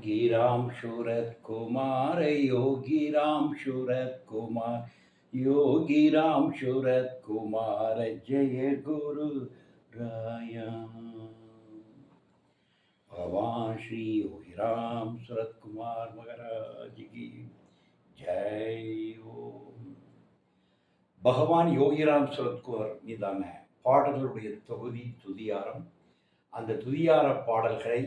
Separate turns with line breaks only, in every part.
योगी राम शूरत कुमार योगी राम शूरत कुमार योगी राम शूरत कुमार जय गुरु राया भगवान श्री योगी राम सूरत कुमार महाराज की जय ஓம் பகவான் யோகிராம் சுரத்குமார் மீதான பாடல்களுடைய தொகுதி துதியாரம் அந்த துதியார பாடல்களை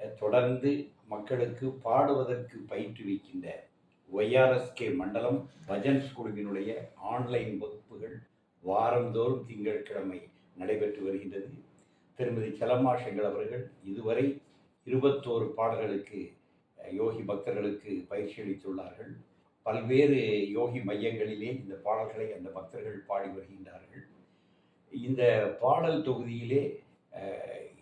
அஹ், தொடர்ந்து மக்களுக்கு பாடுவதற்கு பயிற்றுவிக்கின்ற ஒய்ஆர்எஸ்கே மண்டலம் பஜன்ஸ் குழுவினுடைய ஆன்லைன் வகுப்புகள் வாரந்தோறும் திங்கட்கிழமை நடைபெற்று வருகின்றது. திருமதி செலம்மா செங்கல் அவர்கள் இதுவரை இருபத்தோரு பாடல்களுக்கு யோகி பக்தர்களுக்கு பயிற்சி அளித்துள்ளார்கள். பல்வேறு யோகி மையங்களிலே இந்த பாடல்களை அந்த பக்தர்கள் பாடி வருகின்றார்கள். இந்த பாடல் தொகுதியிலே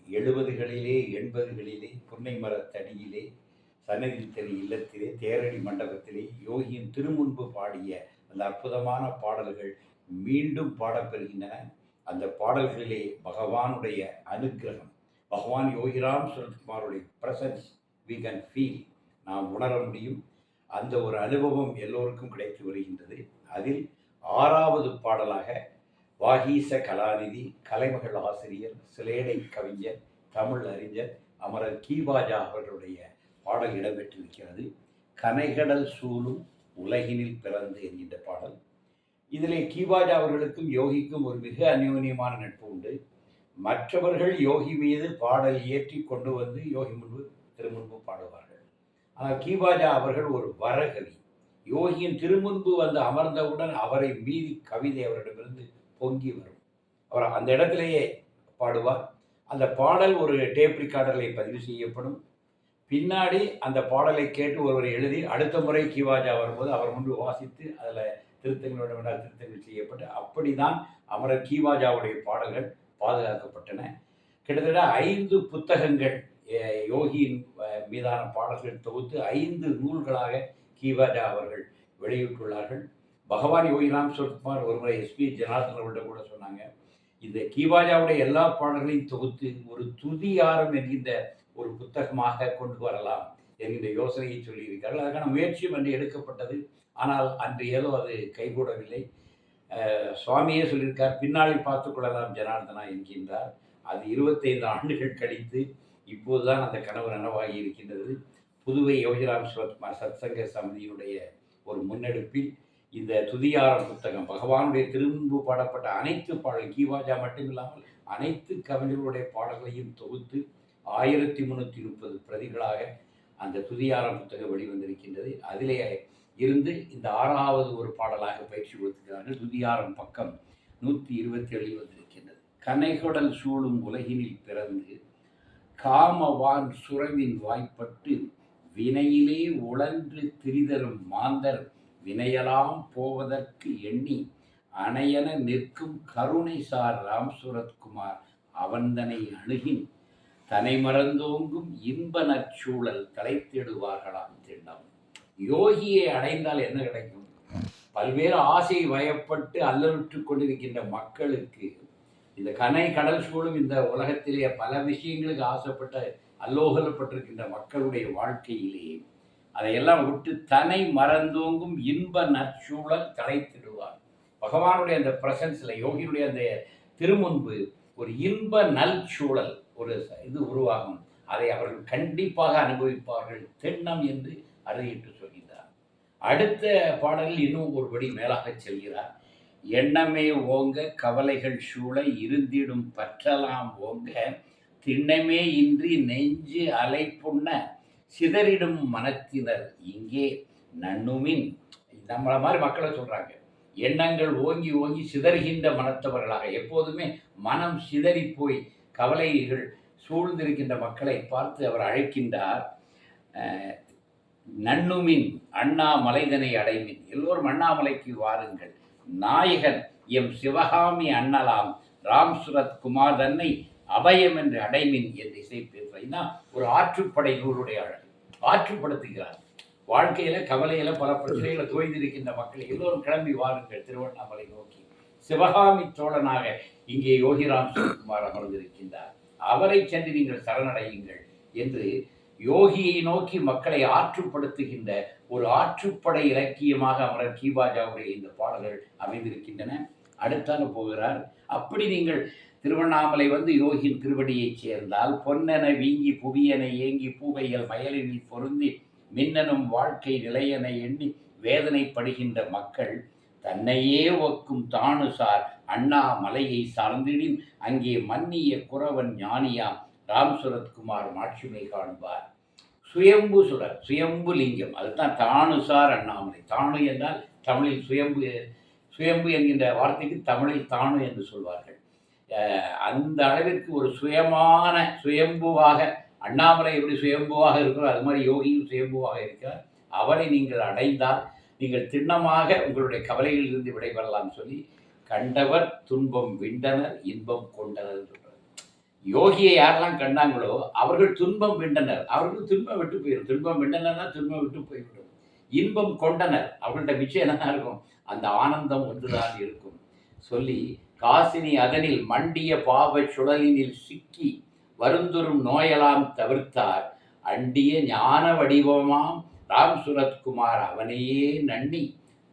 எழுபதுகளிலே எண்பதுகளிலே புன்னை மரத்தடியிலே சன்னதி இல்லத்திலே தேரடி மண்டபத்திலே யோகியின் திருமுன்பு பாடிய அந்த அற்புதமான பாடல்கள் மீண்டும் பாடப்பெறுகின்றன. அந்த பாடல்களிலே பகவானுடைய அனுக்கிரகம் பகவான் யோகிராம் சுரத்குமாருடைய பிரசன்ஸ் வி கேன் ஃபீல் நாம் உணர முடியும். அந்த ஒரு அனுபவம் எல்லோருக்கும் கிடைத்து வருகின்றது. அதில் ஆறாவது பாடலாக வாகீச கலாநிதி கலைமகள் ஆசிரியர் சிலேடை கவிஞர் தமிழ் அறிஞர் அமரர் கீபாஜா அவர்களுடைய பாடல் இடம்பெற்றிருக்கிறது. கனைகடல் சூழும் உலகினில் பிறந்து என்கின்ற பாடல். இதிலே கீபாஜா அவர்களுக்கும் யோகிக்கும் ஒரு மிக அந்யோன்யமான நட்பு உண்டு. மற்றவர்கள் யோகி மீது பாடல் ஏற்றி கொண்டு வந்து யோகி முன்பு திருமுன்பு பாடுவார்கள். ஆனால் கீபாஜா அவர்கள் ஒரு வரகவி. யோகியின் திருமுன்பு வந்து அமர்ந்தவுடன் அவரை மீறி கவிதை அவரிடமிருந்து பொங்கி வரும். அவர் அந்த இடத்துலையே பாடுவார். அந்த பாடல் ஒரு டேப் ரிகார்டரில் பதிவு செய்யப்படும். பின்னாடி அந்த பாடலை கேட்டு ஒருவர் எழுதி அடுத்த முறை கிவாஜா வரும்போது அவர் முன்பு வாசித்து அதில் திருத்தங்களோட வேண்டாம் திருத்தங்கள் செய்யப்பட்டு அப்படிதான் அமரர் கீவாஜாவுடைய பாடல்கள் பாதுகாக்கப்பட்டன. கிட்டத்தட்ட ஐந்து புத்தகங்கள் யோகியின் மீதான பாடல்கள் தொகுத்து ஐந்து நூல்களாக கீவாஜா அவர்கள் வெளியிட்டுள்ளார்கள். பகவான் யோகிராம் சுரத்குமார் ஒருமுறை எஸ்பி ஜனார்தன் கூட சொன்னாங்க இந்த கீவாஜாவுடைய எல்லா பாடல்களையும் தொகுத்து ஒரு துதியாரம் என்கின்ற ஒரு புத்தகமாக கொண்டு வரலாம் என்கின்ற யோசனையை சொல்லியிருக்கார்கள். அதற்கான முயற்சியும் அன்று எடுக்கப்பட்டது. ஆனால் அன்று ஏதோ அது கைகூடவில்லை. சுவாமியே சொல்லியிருக்கார் பின்னாளில் பார்த்து கொள்ளலாம் ஜனார்தனா என்கின்றார். அது இருபத்தைந்து ஆண்டுகள் கழித்து இப்போதுதான் அந்த கனவு நனவாகி இருக்கின்றது. புதுவை யோகிராம் சிவகுமார் சத்சங்க சமிதியினுடைய ஒரு முன்னெடுப்பில் இந்த துதியாரம் புத்தகம் பகவானுடைய திரும்பு பாடப்பட்ட அனைத்து பாடல் கீவாஜா மட்டுமில்லாமல் அனைத்து கவிஞர்களுடைய பாடல்களையும் தொகுத்து ஆயிரத்தி முந்நூற்றி முப்பது பிரதிகளாக அந்த துதியாரம் புத்தகம் வெளிவந்திருக்கின்றது. அதிலே இருந்து இந்த ஆறாவது ஒரு பாடலாக பயிற்சி கொடுத்துக்கிறார்கள் துதியாரம் பக்கம் நூற்றி இருபத்தி ஏழில் வந்திருக்கின்றது. கனைகடல் சூழும் உலகினில் பிறந்து காமவான் சுரவின் வாய்ப்பட்டு வினையிலே உழன்று திரிதரும் மாந்தர் வினையலாம் போவதற்கு எண்ணி அணையன நிற்கும் கருணை சார் ராம் சுரத்குமார் அவந்தனை அணுகின் தனை மறந்தோங்கும் இன்ப நற்சூழல் தலைத்திடுவார்களாம் திண்டம் யோகியை அடைந்தால் என்ன கிடைக்கும்? பல்வேறு ஆசை வயப்பட்டு அல்லலுற்று கொண்டிருக்கின்ற மக்களுக்கு இந்த கனை கடல் சூழும் இந்த உலகத்திலே பல விஷயங்களுக்கு ஆசைப்பட்ட அல்லோகலப்பட்டிருக்கின்ற மக்களுடைய வாழ்க்கையிலே அதையெல்லாம் விட்டு தன்னை மறந்தோங்கும் இன்ப நற்சூழல் தலைத்திடுவார் பகவானுடைய அந்த பிரசன்ஸில் யோகியுடைய அந்த திருமுன்பு ஒரு இன்ப நல்சூழல் ஒரு இது உருவாகும். அதை அவர்கள் கண்டிப்பாக அனுபவிப்பார்கள் திண்ணம் என்று அறுதியிட்டு சொல்கிறார். அடுத்த பாடலில் இன்னும் ஒருபடி மேலாக செல்கிறார். எண்ணமே ஓங்க கவலைகள் சூழ இருந்திடும் பற்றலாம் ஓங்க திண்ணமே இன்றி நெஞ்சு அலைப்புண்ண சிதறிடும் மனத்தினர் இங்கே நன்னுமின் நம்மளை மாதிரி மக்களை சொல்கிறாங்க எண்ணங்கள் ஓங்கி ஓங்கி சிதறுகின்ற மனத்தவர்களாக எப்போதுமே மனம் சிதறி போய் கவலைகள் சூழ்ந்திருக்கின்ற மக்களை பார்த்து அவர் அழைக்கின்றார். நன்னுமின் அண்ணா மலைதனை அடைமின். எல்லோரும் அண்ணாமலைக்கு வாருங்கள். நாயகன் எம் சிவகாமி அண்ணலாம் ராம் சுரத் குமார் தன்னை அபயம் என்று அடைமின் என்று இசை பேசுறீங்கன்னா ஒரு ஆற்றுப்படை நூலுடைய அழகு. ஆற்றுப்படுத்துகிறார். வாழ்க்கையில கவலையில பல பிரச்சனைகளை தோய்ந்திருக்கின்ற மக்கள் எல்லோரும் கிளம்பி வாருங்கள் திருவண்ணாமலை நோக்கி. சிவகாமி சோழனாக இங்கே யோகிராம் சிவகுமார் அமர்ந்திருக்கின்றார். அவரை சென்று நீங்கள் சரணடையுங்கள் என்று யோகியை நோக்கி மக்களை ஆற்றுப்படுத்துகின்ற ஒரு ஆற்றுப்படை இலக்கியமாக அமரர் கீபாஜாவுடைய இந்த பாடல்கள் அமைந்திருக்கின்றன. அடுத்தான போகிறார். அப்படி நீங்கள் திருவண்ணாமலை வந்து யோகியின் திருவடியைச் சேர்ந்தால் பொன்னென வீங்கி புவியென ஏங்கி பூவைகள் மயலினில் பொருந்தி மின்னனும் வாழ்க்கை நிலையென எண்ணி வேதனைப்படுகின்ற மக்கள் தன்னையே ஒக்கும் தானுசார் அண்ணா மலையை சார்ந்திடின் அங்கே மன்னிய குறவன் ஞானியாம் ராம் சுரத்குமார் மாட்சிமை காண்பார். சுயம்பு சுரர் சுயம்பு லிங்கம் அதுதான் தானுசார் அண்ணாமலை. தானு என்றால் தமிழில் சுயம்பு சுயம்பு என்கின்ற வார்த்தைக்கு தமிழில் தானு என்று சொல்வார்கள். அந்த அளவிற்கு ஒரு சுயமான சுயம்புவாக அண்ணாமலை எப்படி சுயம்புவாக இருக்கிறோ அது மாதிரி யோகியும் சுயம்புவாக இருக்கிறார். அவரை நீங்கள் அடைந்தால் நீங்கள் திண்ணமாக உங்களுடைய கவலையில் இருந்து விடைபெறலாம் சொல்லி கண்டவர் துன்பம் விண்டனர் இன்பம் கொண்டனர் சொல்றார். யோகியை யாரெல்லாம் கண்டாங்களோ அவர்கள் துன்பம் விண்டனர். அவர்கள் துன்பம் விட்டு போயிடும் துன்பம் விண்டனர்னா துன்பம் விட்டு போய்விடும். இன்பம் கொண்டனர். அவர்கள்ட்ட மிச்சம் என்னதான் இருக்கும்? அந்த ஆனந்தம் ஒன்றுதான் இருக்கும். சொல்லி காசினி அதனில் மண்டிய பாவ சுழலினில் சிக்கி வருந்துரும் நோயெல்லாம் தவிர்த்தார். அண்டிய ஞான வடிவமாம் ராம் சுரத்குமார் அவனையே நன்னி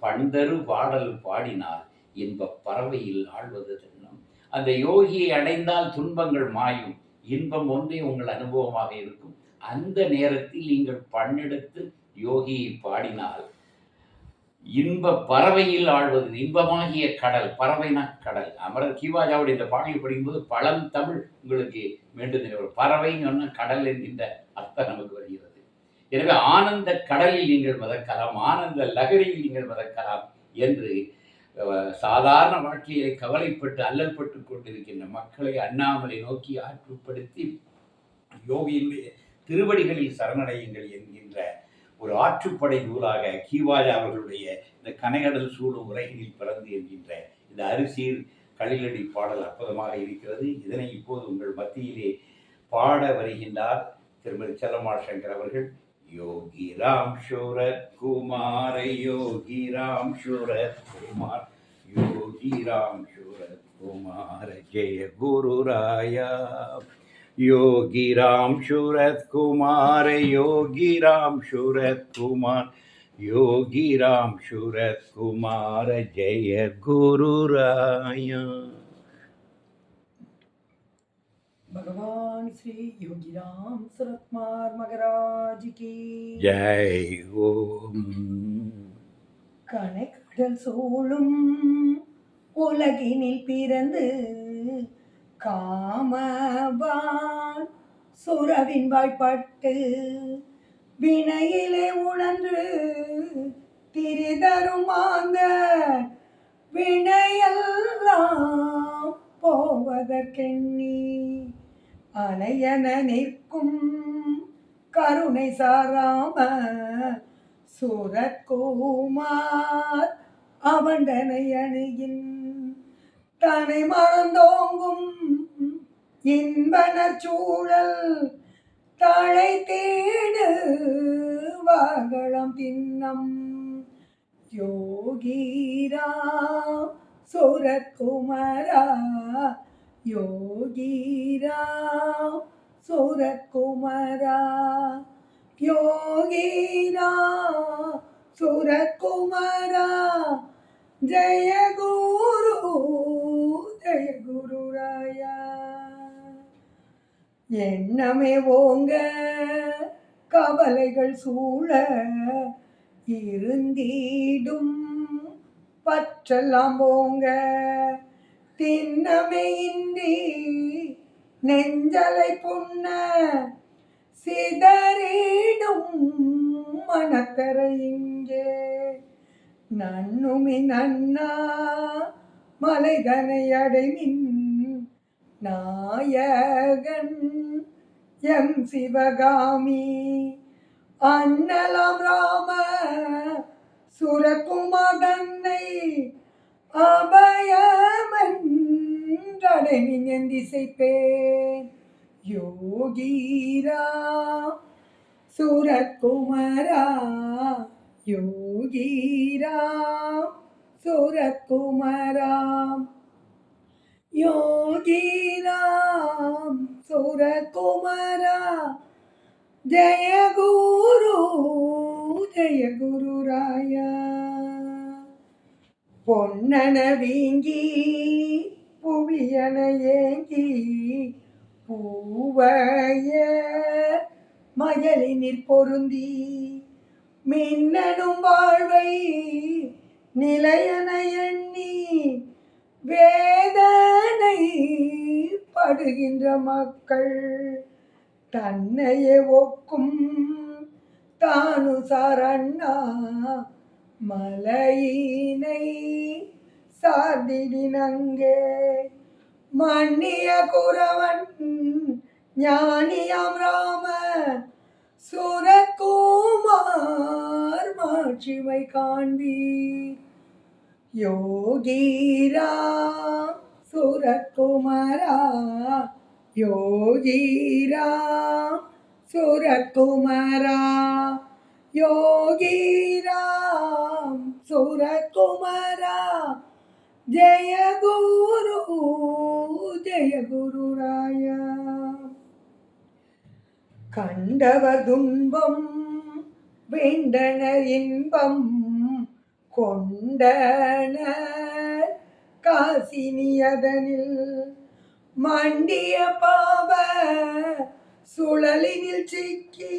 பண்டரு பாடல் பாடினார். இன்பப் பறவையில் ஆழ்வது தினம் அந்த யோகியை அடைந்தால் துன்பங்கள் மாயும். இன்பம் ஒன்றே உங்கள் அனுபவமாக இருக்கும். அந்த நேரத்தில் நீங்கள் பண்ணெடுத்து யோகியை பாடினால் இன்ப பறவையில் ஆழ்வது இன்பமாகிய கடல் பறவைனா கடல். அமரர் கீவாஜாவுடைய இந்த பாடலை படிக்கும்போது பழம் தமிழ் உங்களுக்கு மீண்டும் நினைவு பறவைன்னு கடல் என்கின்ற அர்த்தம் நமக்கு வருகிறது. எனவே ஆனந்த கடலில் நீங்கள் மிதக்கலாம் ஆனந்த லகரியில் நீங்கள் மிதக்கலாம் என்று சாதாரண வாழ்க்கையை கவலைப்பட்டு அல்லல்பட்டு கொண்டிருக்கின்ற மக்களை அண்ணாமலை நோக்கி ஆற்றுப்படுத்தி யோகியினுடைய திருவடிகளில் சரணடையுங்கள் என்கின்ற ஒரு ஆற்றுப்படை நூலாக கீவாஜா அவர்களுடைய இந்த கனைகடல் சூடும் உலகினில் பிறந்து என்கின்ற இந்த அரிசீர் களிலடி பாடல் அற்புதமாக இருக்கிறது. இதனை இப்போது உங்கள் மத்தியிலே பாட வருகின்றார் திருமதி செல்லம்மாள் சங்கர் அவர்கள். யோகி ராம் சூரத் குமார யோகி ராம் சூரத் குமார் யோகி ராம் சூரத் குமார ஜெய குரு ராயா. योगी राम शूरत कुमार योगी राम शूरत कुमार योगी राम शूरत कुमार जय गुरु राया
भगवान श्री योगीराम सुरतमार मगराज की
जय ओम
கனைக்கடல் சூழும் உலகினில் பிறந்து காமவான். சுரவின் வாய்ப்பட்டு வினையிலே உணர்ந்து திரிதரும் அந்த வினையெல்லாம் போவதற்கெண்ணி அலையன நிற்கும் கருணை சாராம சுரத்குமார் அவண்டனை அணுகின். தனை மறந்தோங்கும் இன்பன சூழல் தழை தேடு வாகழம் தின்னம் யோகீரா சுரத்குமரா யோகீரா சுரத்குமரா யோகீரா சுரத்குமரா ஜய குரு குருராயா. எண்ணமே ஓங்க கவலைகள் சூழ இருந்தீடும் பற்றெல்லாம் போங்க திண்ணமே இன்றி நெஞ்சலை புண்ண சிதறிடும் மனக்கரை இங்கே. நன்னுமி நன்னா மலைதனை அடைமின் நாயகன் எம் சிவகாமி அண்ணலாம் ராம சுரகுமாதன்னை அபயமென்றடைமின் என் திசைப்பேன் யோகீரா சுரகுமரா யோகீரா சுரகுமராம் யோகிராம் சுரகுமரா ஜய குரு ஜய குரு பொன்னன வீங்கி புவியன ஏங்கி பூவைய மயலினிற் பொருந்தி மின்னனும் வாழ்வை நிலையன எண்ணி வேதனை படுகின்ற மக்கள் தன்னையே ஒக்கும் தானு சரண்ணா மலையினை சார்ந்திடினங்கே மன்னிய குறவன் ஞானியாம் ராம சுரகுமார் மாட்சிமை காண்பீர் யோகீரா சுரகுமாரா யோகீரா சுரகுமாரா. யோகீராம் சுரகுமரா ஜய குரு ஜய குரு ராயா. கண்டவர் துன்பம் வேண்டனர் இன்பம் கொண்டனர் காசினியதனில் மண்டிய பாவ சுழலினில் சிக்கி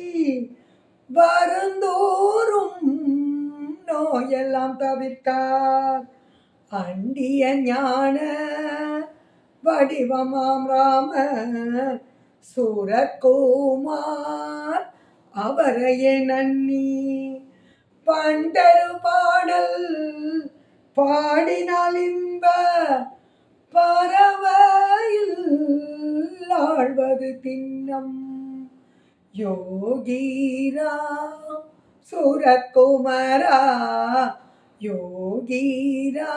வருந்தோறும் நோயெல்லாம் தவிர்த்தார். அண்டிய ஞான வடிவமாம் ராம சூரக்குமார் அவரையே நன்னி. பண்டரு பாடல் பாடினால் இன்ப பறவையில் ஆழ்வது திண்ணம். யோகீரா சுரக்குமரா யோகீரா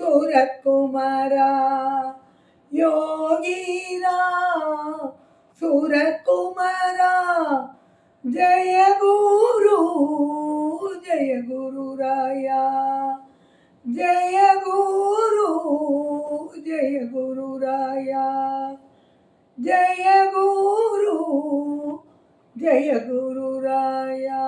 சுரக்குமரா யோகீரா சுரக்குமரா ஜய குரு ஜய குரு ராயா ஜய குரு ஜய குரு ராயா ஜய குரு ஜய குரு ராயா